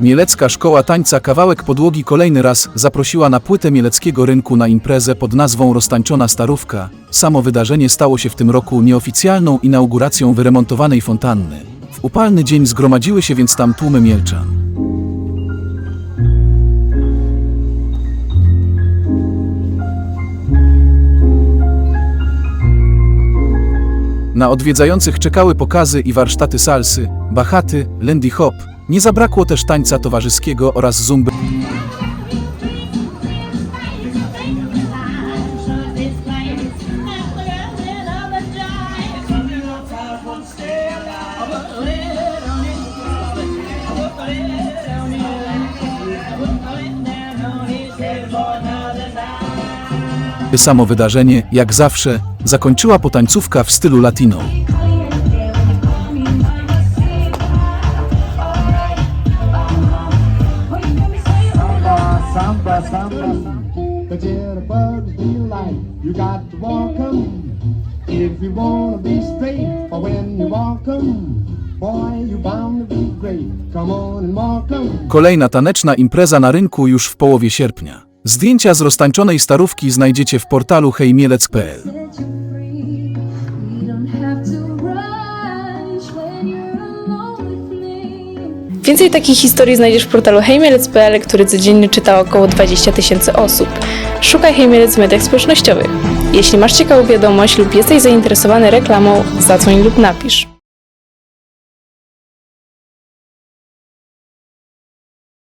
Mielecka Szkoła Tańca Kawałek Podłogi kolejny raz zaprosiła na płytę mieleckiego rynku na imprezę pod nazwą Roztańczona Starówka. Samo wydarzenie stało się w tym roku nieoficjalną inauguracją wyremontowanej fontanny. Upalny dzień zgromadziły się więc tam tłumy mielczan. Na odwiedzających czekały pokazy i warsztaty salsy, bachaty, lindy hop. Nie zabrakło też tańca towarzyskiego oraz zumby. Samo wydarzenie, jak zawsze, zakończyła potańcówka w stylu latino. Samba, samba, Kolejna taneczna impreza na rynku już w połowie sierpnia. Zdjęcia z roztańczonej starówki znajdziecie w portalu hejmielec.pl. Więcej takich historii znajdziesz w portalu hejmielec.pl, który codziennie czyta około 20 tysięcy osób. Szukaj Hejmielec w mediach społecznościowych. Jeśli masz ciekawą wiadomość lub jesteś zainteresowany reklamą, zadzwoń lub napisz.